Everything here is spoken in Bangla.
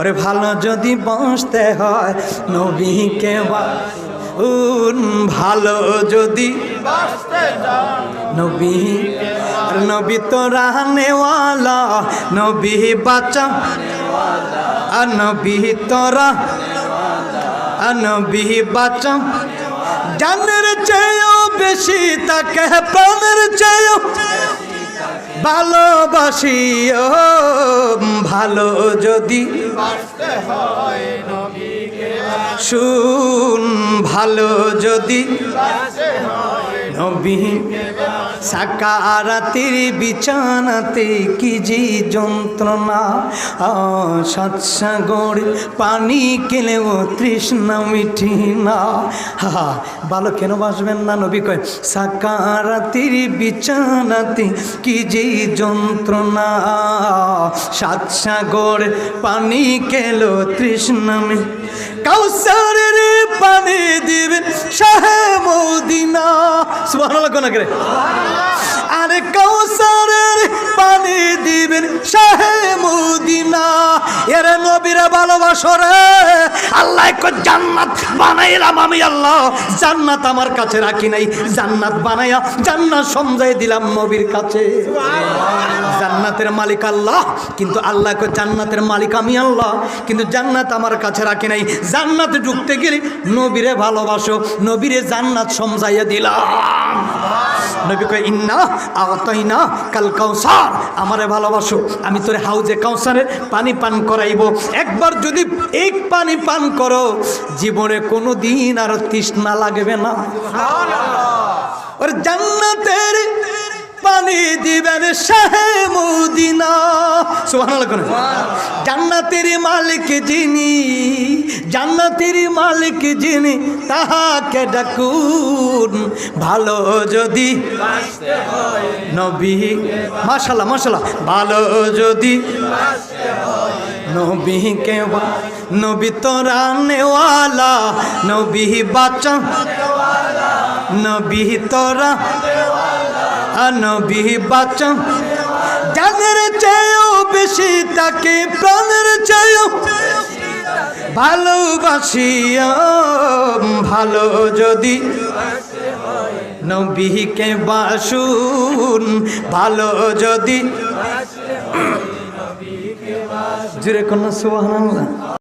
ওরে ভালো যদি বাঁচতে হয়, নবীকে ভালো যদি নবী। নবী তো রাহনেওয়ালা নবী বাচ্চা আর নবী তোরা আর নবী বাচ্চা জানের চেয়েও বেশি তাকে প্রাণের চেয়েও ভালোবাসি ও ভালো যদি শুন, ভালো যদি নবী, সাকারাতির বিছানাতে কি যে যন্ত্রণা সৎসাগর পানি কেলেও তৃষ্ণা মিঠি না। হা ভালো কেন বাসবেন না নবী কয়, সাকারাতির বিছানাতে কি যে যন্ত্রণা সাতসাগর পানি কেলো তৃষ্ণা কাউসারের পানি দিবেন শাহে মদিনা। সুবহানাল্লাহ কোন করে আরে কাউসারের পানি দিবেন শাহে এর নবীরে ভালোবাসো রে। আল্লাহ জান্নাত বানাইলাম আমি আল্লাহ। জান্নাত আমার কাছে রাখি নাই। জান্নাত বানাইয়া জান্নাত সমঝাই দিলাম নবীর কাছে। জান্নাতের মালিক আল্লাহ, কিন্তু আল্লাহ কো জান্নাতের মালিক আমি আল্লাহ। কিন্তু জান্নাত আমার কাছে রাখি নাই। জান্নাতে ঢুকতে গেলে নবীরে ভালোবাসো। নবীরে জান্নাত সমঝাইয়া দিলাম। আমারে ভালোবাসো। আমি তোর হাউজে কাউসারের পানি পান করাইব। একবার যদি এক পানি পান করো জীবনে কোনো দিন আর তৃষ্ণা লাগবে না। ওর জান্নাতের পানি দিবেন শাহে মদিনা। সুবহানাল্লাহ কোন জান্নাতের মালিক যিনি জান্নাতের মালিক যিনি তাহাকে ডাকুন ভালো যদি। নবী মাশাল্লাহ মাশাল্লাহ ভালো যদি। নবীকে বা- নবী তোরা নেওয়ালা নবী বাচ্চা। নবী তোরা নবী বাচ্চা। জানের চেয়েও বেশি তাকে প্রাণের চেয়েও ভালোবাসি ভালো যদি নবীকে বাসুন, ভালো যদি জুড়ে কোন সুবহানাল্লাহ।